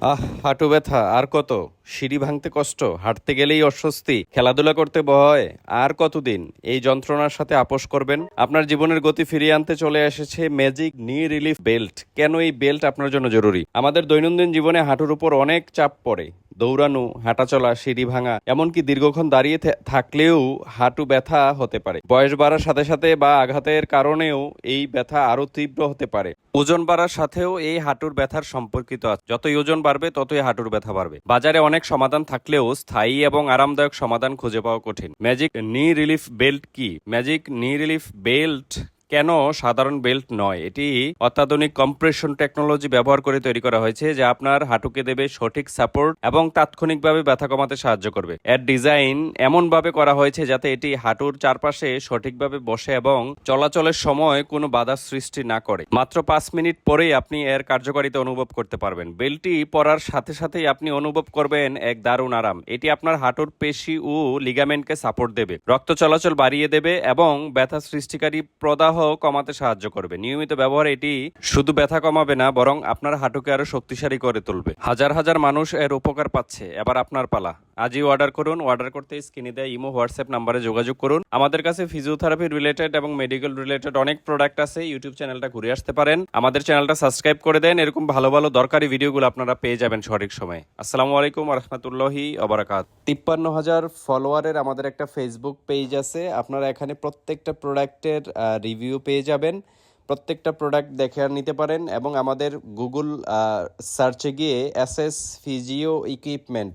আহ, হাঁটু ব্যথা, আর কত? সিঁড়ি ভাঙতে কষ্ট, হাঁটতে গেলেই অস্বস্তি, খেলাধুলা করতে ভয়, আর কতদিন? এই যন্ত্রণার সাথে আপোষ করবেন? আপনার জীবনের গতি ফিরিয়ে আনতে চলে এসেছে ম্যাজিক নি রিলিফ বেল্ট কেন এই বেল্ট আপনার জন্য জরুরি? আমাদের দৈনন্দিন জীবনে হাঁটুর উপর অনেক চাপ পড়ে। দৌড়ানো, হাঁটাচলা, সিঁড়ি ভাঙা, এমনকি দীর্ঘক্ষণ দাঁড়িয়ে থাকলেও হাঁটু ব্যথা হতে পারে। বয়স বাড়ার সাথে সাথে বা আঘাতের কারণেও এই ব্যথা আরও তীব্র হতে পারে। ওজন বাড়ার সাথেও এই হাঁটুর ব্যথার সম্পর্কিত আছে। যতই ওজন বাড়বে, ততই হাঁটুর ব্যথা বাড়বে। বাজারে অনেক সমাধান থাকলেও স্থায়ী এবং আরামদায়ক সমাধান খুঁজে পাওয়া কঠিন। ম্যাজিক নি রিলিফ বেল্ট কি? ম্যাজিক নি রিলিফ বেল্ট কেন সাধারণ বেল্ট নয়? এটি অত্যাধুনিক কম্প্রেশন টেকনোলজি ব্যবহার করে তৈরি করা হয়েছে, যা আপনার হাঁটুকে দেবে সঠিক সাপোর্ট এবং তাৎক্ষণিকভাবে ব্যথা কমাতে সাহায্য করবে। এর ডিজাইন এমনভাবে করা হয়েছে যাতে এটি হাঁটুর চারপাশে সঠিকভাবে বসে এবং চলাচলের সময় কোনো বাধা সৃষ্টি না করে। মাত্র পাঁচ মিনিট পরেই আপনি এর কার্যকারিতা অনুভব করতে পারবেন। বেল্টটি পরার সাথে সাথেই আপনি অনুভব করবেন এক দারুণ আরাম। এটি আপনার হাঁটুর পেশি ও লিগামেন্টকে সাপোর্ট দেবে, রক্ত চলাচল বাড়িয়ে দেবে এবং ব্যথা সৃষ্টিকারী প্রদাহ কমাতে সাহায্য করবে। নিয়মিত ব্যবহার এটি শুধু ব্যথা কমাবে না, বরং আপনার হাঁটুকে আরও শক্তিশালী করে তুলবে। হাজার হাজার মানুষ এর উপকার পাচ্ছে, এবার আপনার পালা। আজই অর্ডার করুন অর্ডার করতে স্ক্রিনে দেয় ইমো, হোয়াটসঅ্যাপ নাম্বারে যোগাযোগ করুন। আমাদের কাছে ফিজিওথেরাপি রিলেটেড এবং মেডিকেল রিলেটেড অনেক প্রোডাক্ট আছে, ইউটিউব চ্যানেলটা ঘুরে আসতে পারেন। আমাদের চ্যানেলটা সাবস্ক্রাইব করে দেন, এরকম ভালো ভালো দরকারি ভিডিওগুলো আপনারা পেয়ে যাবেন সঠিক সময়ে। আসসালামু আলাইকুম রহমতুল্লাহি অবরাকাত তিপ্পান্ন হাজার ফলোয়ারের আমাদের একটা ফেসবুক পেজ আছে, আপনারা এখানে প্রত্যেকটা প্রোডাক্টের রিভিউ পেয়ে যাবেন। প্রত্যেকটা প্রোডাক্ট দেখে আর নিতে পারেন এবং আমাদের গুগল সার্চে গিয়ে এস এস ফিজিও ইকুইপমেন্ট